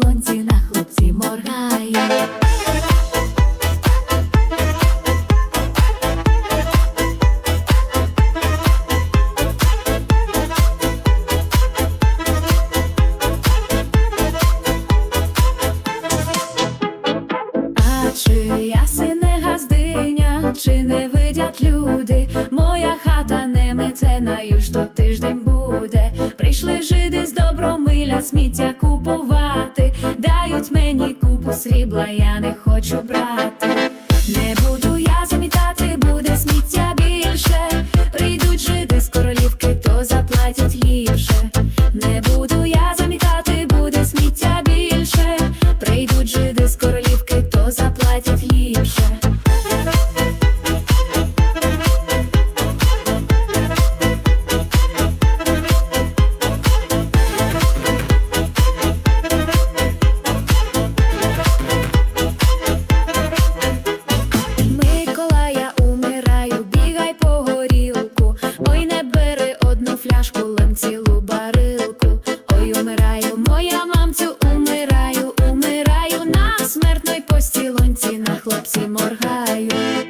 долонці на хлопці моргає. А чи я сине газдиня, чи не видять люди? Моя хата не мецена, і що тиждень буде. Прийшли жиди з добромиля сміття купувати. Дають мені купу срібла, я не хочу брати, не буду я замітати, буде сміття більше. Прийдуть жити з королівки, то заплатять гірше. Не буду я замітати, буде сміття більше. Прийдуть жити з королівки, то заплатять гірше. лонці на хлопці моргають.